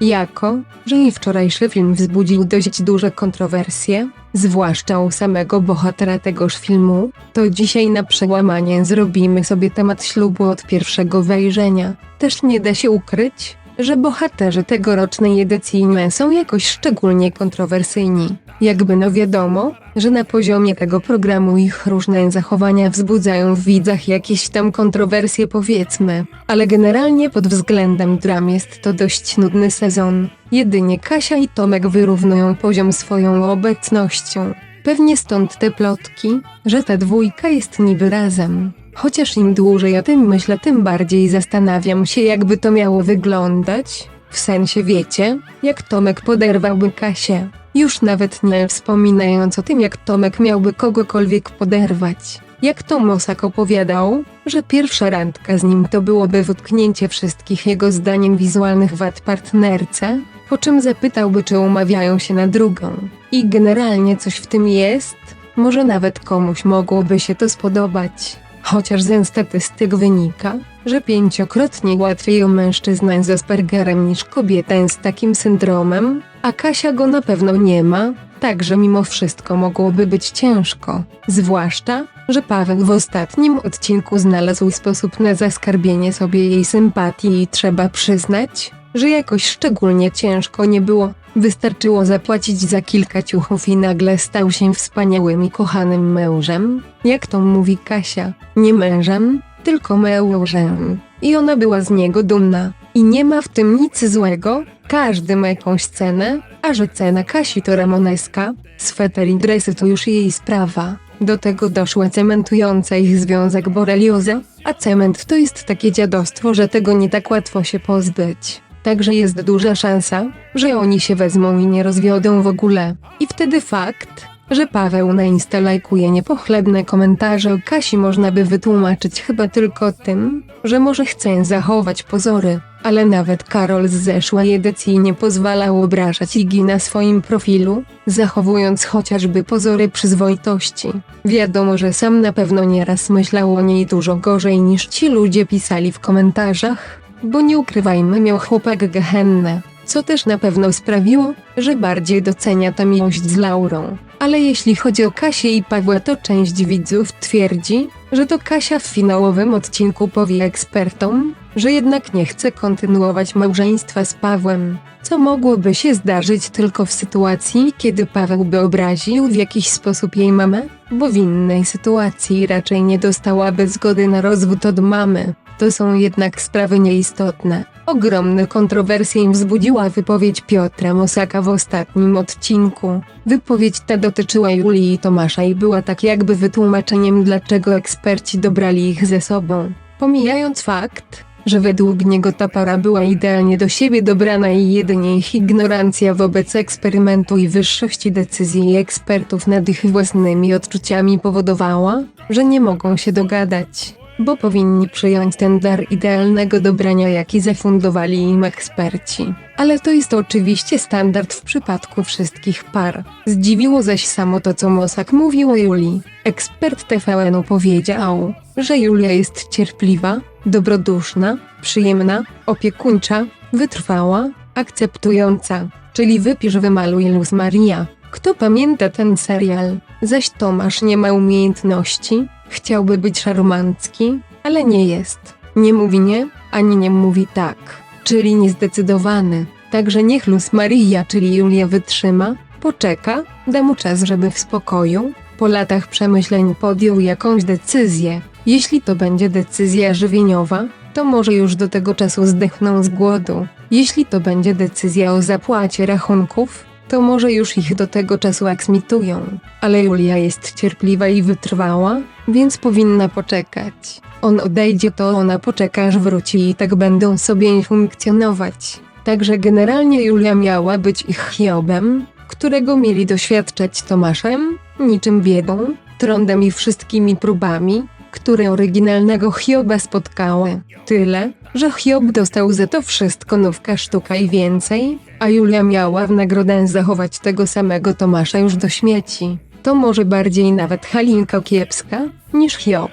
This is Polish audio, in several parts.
Jako, że jej wczorajszy film wzbudził dość duże kontrowersje, zwłaszcza u samego bohatera tegoż filmu, to dzisiaj na przełamanie zrobimy sobie temat ślubu od pierwszego wejrzenia. Też nie da się ukryć, że bohaterzy tegorocznej edycji nie są jakoś szczególnie kontrowersyjni. Jakby no wiadomo, że na poziomie tego programu ich różne zachowania wzbudzają w widzach jakieś tam kontrowersje powiedzmy, ale generalnie pod względem dram jest to dość nudny sezon. Jedynie Kasia i Tomek wyrównują poziom swoją obecnością. Pewnie stąd te plotki, że ta dwójka jest niby razem. Chociaż im dłużej o tym myślę, tym bardziej zastanawiam się, jakby to miało wyglądać. W sensie wiecie, jak Tomek poderwałby Kasię. Już nawet nie wspominając o tym, jak Tomek miałby kogokolwiek poderwać. Jak to Mosak opowiadał, że pierwsza randka z nim to byłoby wytknięcie wszystkich jego zdaniem wizualnych wad partnerce, po czym zapytałby, czy umawiają się na drugą. I generalnie coś w tym jest, może nawet komuś mogłoby się to spodobać. Chociaż ze statystyk wynika, że pięciokrotnie łatwiej o mężczyznę z Aspergerem niż kobietę z takim syndromem, a Kasia go na pewno nie ma, także mimo wszystko mogłoby być ciężko. Zwłaszcza, że Paweł w ostatnim odcinku znalazł sposób na zaskarbienie sobie jej sympatii i trzeba przyznać, że jakoś szczególnie ciężko nie było. Wystarczyło zapłacić za kilka ciuchów i nagle stał się wspaniałym i kochanym mężem, jak to mówi Kasia, nie mężem, tylko mężem. I ona była z niego dumna. I nie ma w tym nic złego, każdy ma jakąś cenę, a że cena Kasi to ramoneska, sweter i dresy to już jej sprawa. Do tego doszła cementująca ich związek borelioza, a cement to jest takie dziadostwo, że tego nie tak łatwo się pozbyć. Także jest duża szansa, że oni się wezmą i nie rozwiodą w ogóle. I wtedy fakt, że Paweł na Insta lajkuje niepochlebne komentarze o Kasi można by wytłumaczyć chyba tylko tym, że może chce zachować pozory, ale nawet Karol z zeszłej edycji nie pozwalał obrażać Igi na swoim profilu, zachowując chociażby pozory przyzwoitości. Wiadomo, że sam na pewno nieraz myślał o niej dużo gorzej niż ci ludzie pisali w komentarzach, bo nie ukrywajmy miał chłopak gehennę, co też na pewno sprawiło, że bardziej docenia tę miłość z Laurą. Ale jeśli chodzi o Kasię i Pawła, to część widzów twierdzi, że to Kasia w finałowym odcinku powie ekspertom, że jednak nie chce kontynuować małżeństwa z Pawłem, co mogłoby się zdarzyć tylko w sytuacji, kiedy Paweł by obraził w jakiś sposób jej mamę, bo w innej sytuacji raczej nie dostałaby zgody na rozwód od mamy. To są jednak sprawy nieistotne. Ogromne kontrowersje wzbudziła wypowiedź Piotra Mosaka w ostatnim odcinku. Wypowiedź ta dotyczyła Julii i Tomasza i była tak jakby wytłumaczeniem dlaczego eksperci dobrali ich ze sobą. Pomijając fakt, że według niego ta para była idealnie do siebie dobrana i jedynie ich ignorancja wobec eksperymentu i wyższości decyzji ekspertów nad ich własnymi odczuciami powodowała, że nie mogą się dogadać bo powinni przyjąć ten dar idealnego dobrania, jaki zafundowali im eksperci. Ale to jest oczywiście standard w przypadku wszystkich par. Zdziwiło zaś samo to, co Mosak mówił o Julii. Ekspert TVN-u powiedział, że Julia jest cierpliwa, dobroduszna, przyjemna, opiekuńcza, wytrwała, akceptująca, czyli wypisz wymaluj Luz Maria. Kto pamięta ten serial? Zaś Tomasz nie ma umiejętności, Chciałby być szarmancki, ale nie jest. Nie mówi nie, ani nie mówi tak, czyli niezdecydowany. Także niech Luz Maria, czyli Julia wytrzyma, poczeka, da mu czas, żeby w spokoju, po latach przemyśleń podjął jakąś decyzję. Jeśli to będzie decyzja żywieniowa, to może już do tego czasu zdechną z głodu. Jeśli to będzie decyzja o zapłacie rachunków, to może już ich do tego czasu eksmitują. Ale Julia jest cierpliwa i wytrwała, więc powinna poczekać. On odejdzie, to ona poczeka, aż wróci i tak będą sobie funkcjonować. Także generalnie Julia miała być ich Hiobem, którego mieli doświadczać Tomaszem, niczym biedą, trądem i wszystkimi próbami, które oryginalnego Hioba spotkały. Tyle, że Hiob dostał za to wszystko nówka sztuka i więcej, a Julia miała w nagrodę zachować tego samego Tomasza już do śmieci. To może bardziej nawet Halinka kiepska, niż Hiob.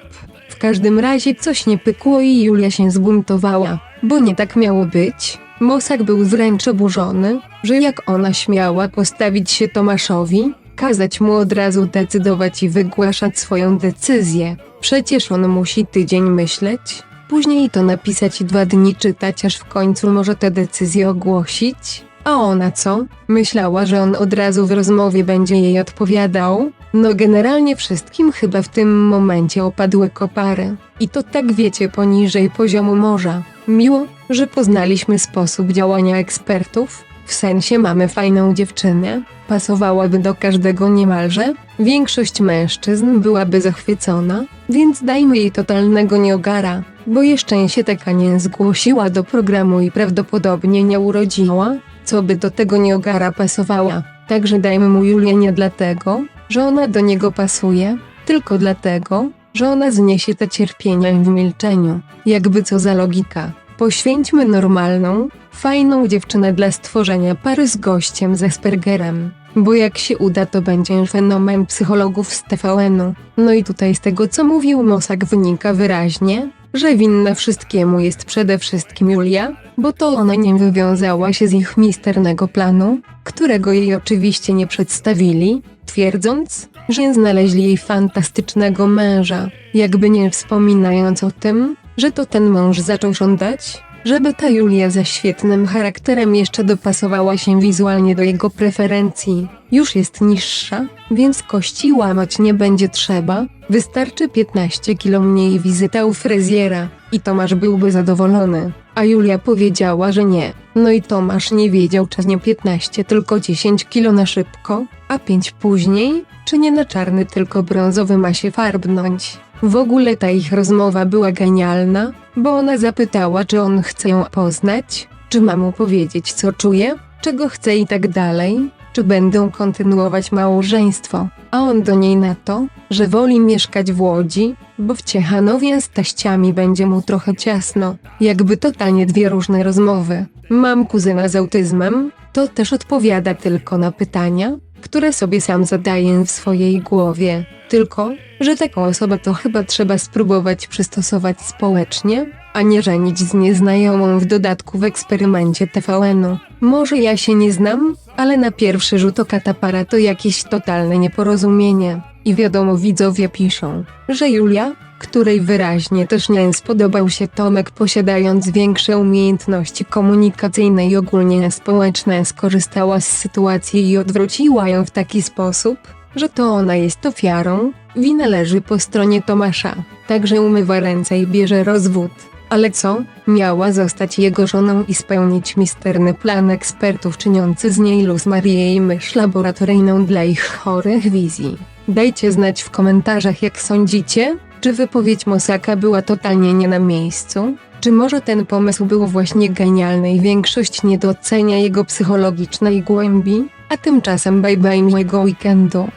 W każdym razie coś nie pykło i Julia się zbuntowała, bo nie tak miało być. Mosak był wręcz oburzony, że jak ona śmiała postawić się Tomaszowi, kazać mu od razu decydować i wygłaszać swoją decyzję. Przecież on musi tydzień myśleć, później to napisać i dwa dni czytać, aż w końcu może tę decyzję ogłosić. A ona co? Myślała, że on od razu w rozmowie będzie jej odpowiadał? No generalnie wszystkim chyba w tym momencie opadły kopary. I to tak wiecie poniżej poziomu morza. Miło, że poznaliśmy sposób działania ekspertów. W sensie mamy fajną dziewczynę, pasowałaby do każdego niemalże. Większość mężczyzn byłaby zachwycona, więc dajmy jej totalnego nieogara, bo jeszcze się taka nie zgłosiła do programu i prawdopodobnie nie urodziła, co by do tego nieogara pasowała. Także dajmy mu Julię nie dlatego, że ona do niego pasuje, tylko dlatego, że ona zniesie te cierpienia w milczeniu. Jakby co za logika. Poświęćmy normalną, fajną dziewczynę dla stworzenia pary z gościem ze Aspergerem. Bo jak się uda, to będzie fenomen psychologów z TVN-u. No i tutaj z tego co mówił Mosak wynika wyraźnie, że winna wszystkiemu jest przede wszystkim Julia, bo to ona nie wywiązała się z ich misternego planu, którego jej oczywiście nie przedstawili, twierdząc, że znaleźli jej fantastycznego męża, jakby nie wspominając o tym, że to ten mąż zaczął żądać, żeby ta Julia ze świetnym charakterem jeszcze dopasowała się wizualnie do jego preferencji. Już jest niższa, więc kości łamać nie będzie trzeba, wystarczy 15 kilo mniej wizyta u fryzjera i Tomasz byłby zadowolony. A Julia powiedziała, że nie. No i Tomasz nie wiedział, czy nie 15, tylko 10 kilo na szybko, a 5 później, czy nie na czarny, tylko brązowy ma się farbnąć. W ogóle ta ich rozmowa była genialna, bo ona zapytała, czy on chce ją poznać, czy ma mu powiedzieć, co czuje, czego chce i tak dalej, czy będą kontynuować małżeństwo. A on do niej na to, że woli mieszkać w Łodzi, bo w Ciechanowie z taściami będzie mu trochę ciasno. Jakby totalnie dwie różne rozmowy. Mam kuzyna z autyzmem, to też odpowiada tylko na pytania, które sobie sam zadaję w swojej głowie. Tylko, że taką osobę to chyba trzeba spróbować przystosować społecznie, a nie żenić z nieznajomą w dodatku w eksperymencie TVN-u. Może ja się nie znam, ale na pierwszy rzut oka ta para to jakieś totalne nieporozumienie. I wiadomo widzowie piszą, że Julia, której wyraźnie też nie spodobał się Tomek posiadając większe umiejętności komunikacyjne i ogólnie społeczne skorzystała z sytuacji i odwróciła ją w taki sposób, że to ona jest ofiarą, wina leży po stronie Tomasza, także umywa ręce i bierze rozwód. Ale co? Miała zostać jego żoną i spełnić misterny plan ekspertów czyniący z niej Luz Marię i mysz laboratoryjną dla ich chorych wizji. Dajcie znać w komentarzach jak sądzicie, czy wypowiedź Mosaka była totalnie nie na miejscu, czy może ten pomysł był właśnie genialny i większość nie docenia jego psychologicznej głębi, a tymczasem bye bye miłego weekendu.